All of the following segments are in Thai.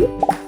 ส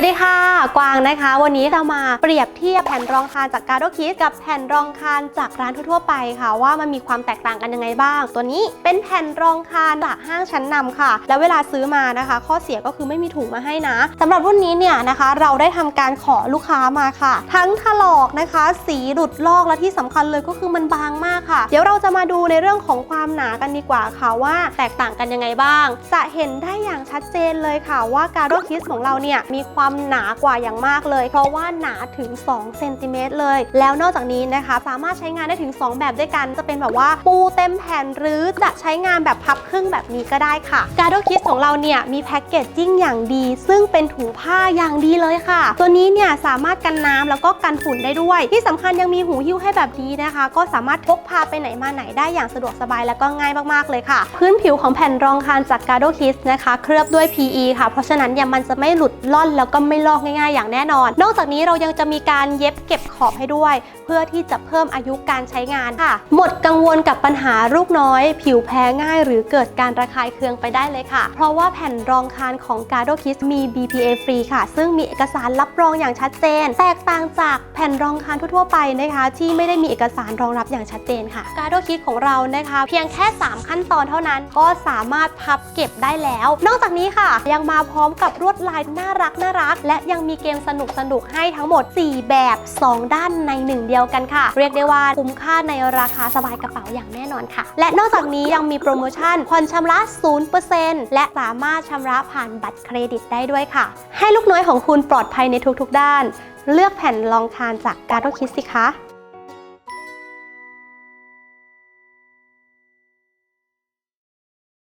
วัสดีค่ะ กวางนะคะ วันนี้จะมาเปรียบเทียบแผ่นรองคานจากการ์ o คิสกับแผ่นรองคานจากร้านทั่วๆไปค่ะว่ามันมีความแตกต่างกันยังไงบ้าง ตัวนี้เป็นแผ่นรองคานจากห้างชั้นนำค่ะ แล้วเวลาซื้อมานะคะ ข้อเสียก็คือไม่มีถุงมาให้นะสำหรับรุ่นนี้เนี่ยนะคะ เราได้ทำการขอลูกค้ามาค่ะ ทั้งถลอกนะคะ สีหลุดลอกและที่สำคัญเลยก็คือมันบางมากค่ะ เดี๋ยวเราจะมาดูในเรื่องของความหนากันดีกว่าค่ะว่าแตกต่างกันยังไงบ้าง จะเห็นได้อย่างชัดเจนเลยค่ะว่าการ์ o คิสของเราเนี่ยมีความหนากว่าอย่างมากเลย เพราะว่าหนาถึง2เซนติเมตรเลย แล้วนอกจากนี้นะคะ สามารถใช้งานได้ถึง 2 แบบด้วยกัน จะเป็นแบบว่าปูเต็มแผ่นหรือจะใช้งานแบบพับครึ่งแบบนี้ก็ได้ค่ะ การ์ o คิสของเราเนี่ยมีแพ็กเกจจิ้งอย่างดี ซึ่งเป็นถุงผ้าอย่างดีเลยค่ะ ตัวนี้เนี่ยสามารถกันน้ำแล้วก็กันฝุ่นได้ด้วย ที่สำคัญยังมีหูหิ้วให้แบบนี้นะคะ ก็สามารถพกพาไปไหนมาไหนได้อย่างสะดวกสบายแล้วก็ง่ายมากๆเลยค่ะ พื้นผิวของแผ่นรองคานจากการ์ o คิสนะคะ เคลือบด้วย PE ค่ะ เพราะฉะนั้นเนี่ยมันจะไม่หลุดล่อนแล้วก็ไม่ลอกง่ายๆ อย่างแน่นอน นอกจากนี้เรายังจะมีการเย็บเก็บขอบให้ด้วย พื่อที่จะเพิ่มอายุการใช้งานค่ะ หมดกังวลกับปัญหาลูกน้อย ผิวแพ้ง่ายหรือเกิดการระคายเคืองไปได้เลยค่ะ เพราะว่าแผ่นรองคานของการ์ o คิสมี BPA ฟรีค่ะ ซึ่งมีเอกสารรับรองอย่างชัดเจน แตกต่างจากแผ่นรองคานทั่วๆไปนะคะ ที่ไม่ได้มีเอกสารรองรับอย่างชัดเจนค่ะการ์ o คิสของเรานะคะ เพียงแค่ 3 ขั้นตอนเท่านั้น ก็สามารถพับเก็บได้แล้ว นอกจากนี้ค่ะ ยังมาพร้อมกับลวดลายน่ารักน่ารัก และยังมีเกมสนุกสนุกให้ทั้งหมด 4 แบบ 2 ด้านใน1เดียวกันค่ะ เรียกได้ว่าคุ้มค่าในราคาสบายกระเป๋าอย่างแน่นอนค่ะ และนอกจากนี้ยังมีโปรโมชั่นผ่อนชำระ 0%และสามารถชำระผ่านบัตรเครดิตได้ด้วยค่ะ ให้ลูกน้อยของคุณปลอดภัยในทุกๆด้าน เลือกแผ่นรองคานจากการ์ดคิสสิคะ